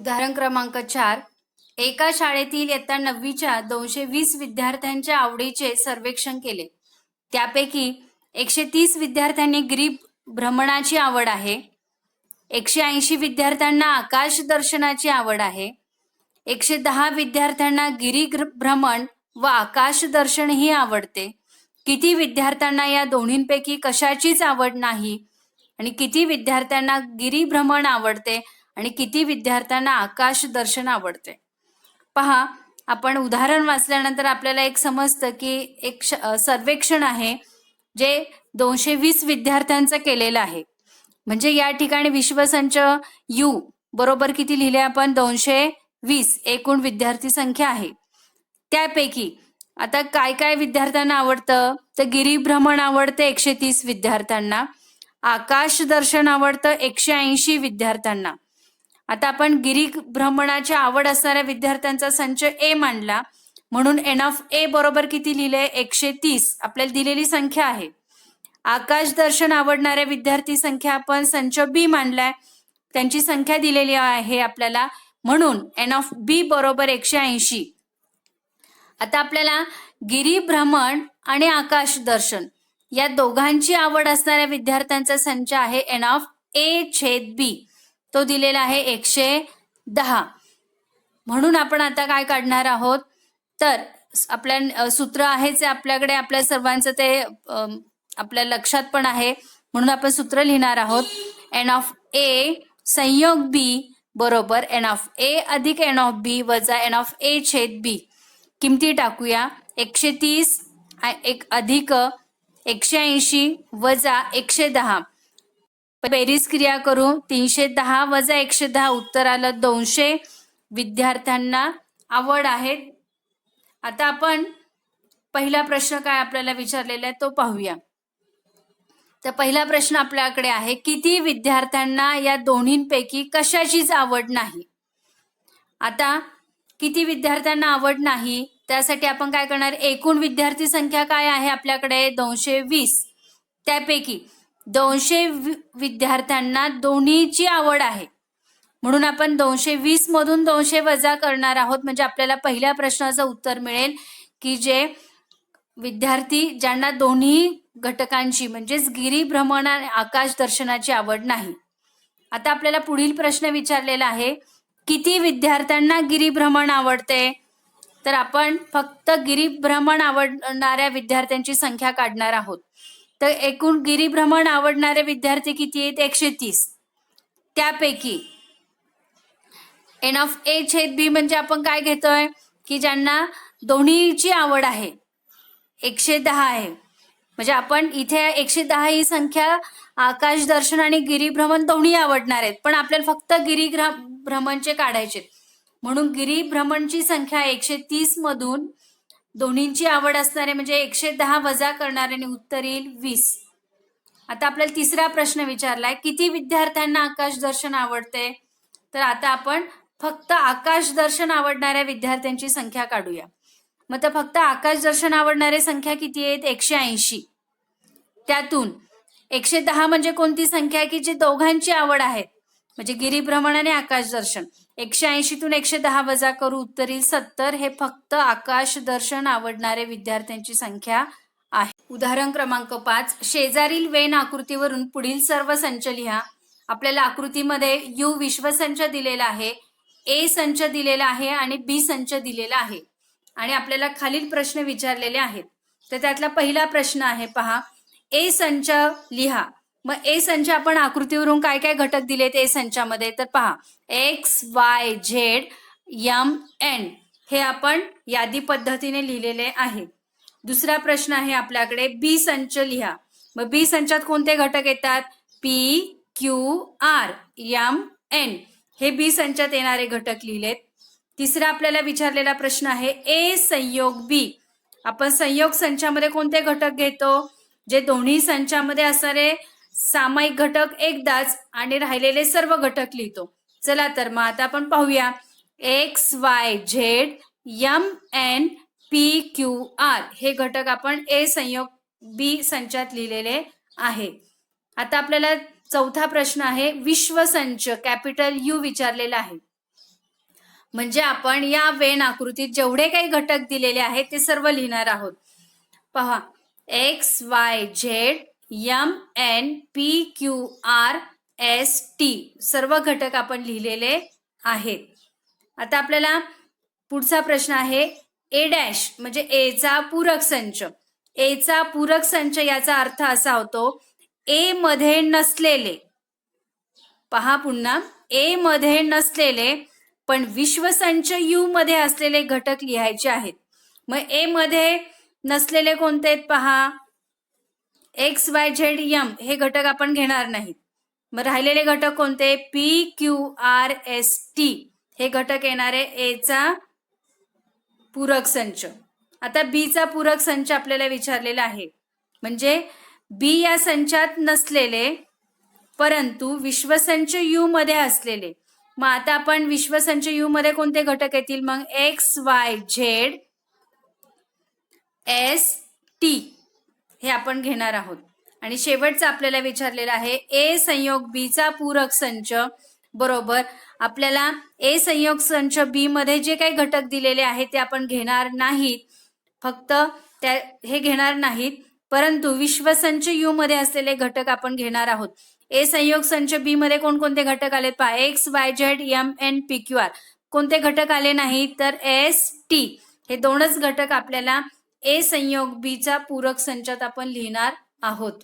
उदाहरण क्रमांक चार. एका शाळेतील इयत्ता नववीच्या दोनशे वीस विद्यार्थ्यांच्या आवडीचे सर्वेक्षण केले. त्यापैकी एकशे तीस विद्यार्थ्यांनी ग्रीप भ्रमणाची आवड आहे. एकशे ऐंशी विद्यार्थ्यांना आकाश दर्शनाची आवड आहे. एकशे दहा विद्यार्थ्यांना गिरी भ्रमण व आकाश दर्शन ही आवडते. किती विद्यार्थ्यांना या दोन्हींपैकी कशाचीच आवड नाही आणि किती विद्यार्थ्यांना गिरीभ्रमण आवडते आणि किती विद्यार्थ्यांना आकाश दर्शन आवडते. पहा आपण उदाहरण वाचल्यानंतर आपल्याला एक समजतं की एक सर्वेक्षण आहे जे दोनशे वीस विद्यार्थ्यांचं केलेलं आहे. म्हणजे या ठिकाणी विश्वसंच यू बरोबर किती लिहिले आपण? दोनशे वीस एकूण विद्यार्थी संख्या आहे. त्यापैकी आता काय काय विद्यार्थ्यांना आवडतं? तर गिरीभ्रमण आवडतं एकशे तीस विद्यार्थ्यांना. आकाश दर्शन आवडतं एकशे ऐंशी विद्यार्थ्यांना. आता आपण गिरी भ्रमणाची आवड असणाऱ्या विद्यार्थ्यांचा संच ए मांडला. म्हणून एन ऑफ ए बरोबर किती लिहिले एकशे तीस. आपल्याला दिलेली संख्या आहे. आकाश दर्शन आवडणाऱ्या विद्यार्थी संख्या आपण संच बी मांडलाय. त्यांची संख्या दिलेली आहे आपल्याला. म्हणून एन ऑफ बी बरोबर एकशे ऐंशी. आता आपल्याला गिरी भ्रमण आणि आकाश दर्शन या दोघांची आवड असणाऱ्या विद्यार्थ्यांचा संच आहे एन ऑफ ए छेद बी तो दिलेला आहे एकशे दहा. म्हणून आपण आता काय काढणार आहोत? तर आपल्या सूत्र आहेच जे आपल्याकडे आपल्या सर्वांचं ते आपल्या लक्षात पण आहे. म्हणून आपण सूत्र लिहिणार आहोत एन ऑफ ए संयोग बी बरोबर एन ऑफ ए अधिक एन ऑफ बी वजा एन ऑफ ए छेद बी किमती टाकूया? एकशे तीस एक अधिक एकशे ऐंशी वजा एकशे दहा. बेरीज क्रिया करू. तीनशे दहा वजा एकशे दहा उत्तर आलं दोनशे. विद्यार्थ्यांना आवड आहे. आता आपण पहिला प्रश्न काय आपल्याला विचारलेला आहे तो पाहूया. तर पहिला प्रश्न आपल्याकडे आहे किती विद्यार्थ्यांना या दोन्हींपैकी कशाचीच आवड नाही? आता किती विद्यार्थ्यांना आवड नाही त्यासाठी आपण काय करणार? एकूण विद्यार्थी संख्या काय आहे आपल्याकडे? दोनशे वीस. त्यापैकी दोनशे विद्यार्थ्यांना दोन्हीची आवड आहे. म्हणून आपण दोनशे वीस मधून दोनशे वजा करणार आहोत. म्हणजे आपल्याला पहिल्या प्रश्नाचं उत्तर मिळेल की जे विद्यार्थी ज्यांना दोन्ही घटकांची म्हणजेच गिरी भ्रमण आणि आकाश दर्शनाची आवड नाही. आता आपल्याला पुढील प्रश्न विचारलेला आहे किती विद्यार्थ्यांना गिरीभ्रमण आवडते? तर आपण फक्त गिरीभ्रमण आवडणाऱ्या विद्यार्थ्यांची संख्या काढणार आहोत. तर एकूण गिरीभ्रमण आवडणारे विद्यार्थी किती आहेत एकशे तीस. त्यापैकी एन ऑफ ए छेद बी म्हणजे आपण काय घेतोय? की ज्यांना दोन्हीची आवड आहे. एकशे दहा आहे. म्हणजे आपण इथे एकशे दहा ही संख्या आकाश दर्शन आणि गिरीभ्रमण दोन्ही आवडणार आहेत. पण आपल्याला फक्त गिरीग्रा भ्रमणचे काढायचे म्हणून गिरीभ्रमणची संख्या एकशे तीस मधून दोन्हींची आवड असणारे म्हणजे एकशे दहा वजा करणाऱ्याने उत्तर येईल वीस. आता आपल्याला तिसरा प्रश्न विचारलाय किती विद्यार्थ्यांना आकाश दर्शन आवडते? तर आता आपण फक्त आकाश दर्शन आवडणाऱ्या विद्यार्थ्यांची संख्या काढूया. मग तर फक्त आकाश दर्शन आवडणारे संख्या किती आहेत? एकशे ऐंशी. त्यातून एकशे दहा म्हणजे कोणती संख्या आहे की जी दोघांची आवड आहे? म्हणजे गिरीभ्रमण आणि आकाश दर्शन. एकशे ऐंशीतून एकशे दहा वजा करू उत्तरील सत्तर हे फक्त आकाश दर्शन आवडणारे विद्यार्थ्यांची संख्या आहे. उदाहरण क्रमांक पाच. शेजारील वेन आकृतीवरून पुढील सर्व संच लिहा. आपल्याला आकृतीमध्ये यू विश्वसंच दिलेला आहे ए संच दिलेला आहे आणि बी संच दिलेला आहे. आणि आपल्याला खालील प्रश्न विचारलेले आहेत. तर त्यातला पहिला प्रश्न आहे पहा. ए संच लिहा. मग ए संच आपण आकृतीवरून काय काय घटक दिलेत ए संचामध्ये? तर पहा X Y Z M N हे आपण यादी पद्धतीने लिहिलेले आहे. दुसरा प्रश्न आहे आपल्याकडे बी संच लिहा. मग बी संचात कोणते घटक येतात? P Q R M N हे बी संचात येणारे घटक लिहिलेत. तिसरा आपल्याला विचारलेला प्रश्न आहे ए संयोग बी आपण संयोग संचामध्ये कोणते घटक घेतो? जे दोन्ही संचामध्ये असणारे सामायिक घटक एकदाच आणि राहिलेले सर्व घटक लिहितो. चला तर मग आता आपण पाहूया. X Y Z M N P Q R हे घटक आपण ए संयोग बी संचात लिहिलेले आहे. आता आपल्याला चौथा प्रश्न आहे. विश्वसंच कॅपिटल यू विचारलेला आहे. म्हणजे आपण या वेन आकृतीत जेवढे काही घटक दिलेले आहेत ते सर्व लिहिणार आहोत. पहा. X Y Z M N P Q R S T सर्व घटक आपण लिहिलेले आहेत. आता आपल्याला पुढचा प्रश्न आहे. ए डॅश म्हणजे एचा पूरक संच. एचा पूरक संच याचा अर्थ असा होतो ए मध्ये नसलेले. पहा पुन्हा. ए मध्ये नसलेले पण विश्वसंच यू मध्ये असलेले घटक लिहायचे आहेत. मग ए मध्ये नसलेले कोणते आहेत पहा? एक्स वाय झेड यम हे घटक आपण घेणार नाहीत. मग राहिलेले घटक कोणते? P Q R S T हे घटक येणारे एचा पूरक संच. आता बीचा पूरक संच आपल्याला विचारलेला आहे. म्हणजे बी या संचात नसलेले परंतु विश्वसंच यू मध्ये असलेले. मग आता आपण विश्वसंच यू मध्ये कोणते घटक येतील? मग X Y Z S T हे आपण घेणार आहोत. आणि शेवटचं आपल्याला विचारलेलं आहे ए संयोग बीचा पूरक संच बरोबर. आपल्याला ए संयोग संच बी मध्ये जे काही घटक दिलेले आहेत ते आपण घेणार नाहीत. फक्त त्या हे घेणार नाहीत. परंतु विश्वसंच यू मध्ये असलेले घटक आपण घेणार आहोत. ए संयोग संच बी मध्ये कोणकोणते घटक आले पहा. X Y Z M N P Q R. कोणते घटक आले नाहीत? तर एस टी. हे दोनच घटक आपल्याला ए संयोग बीचा पूरक संचात आपण लिहिणार आहोत.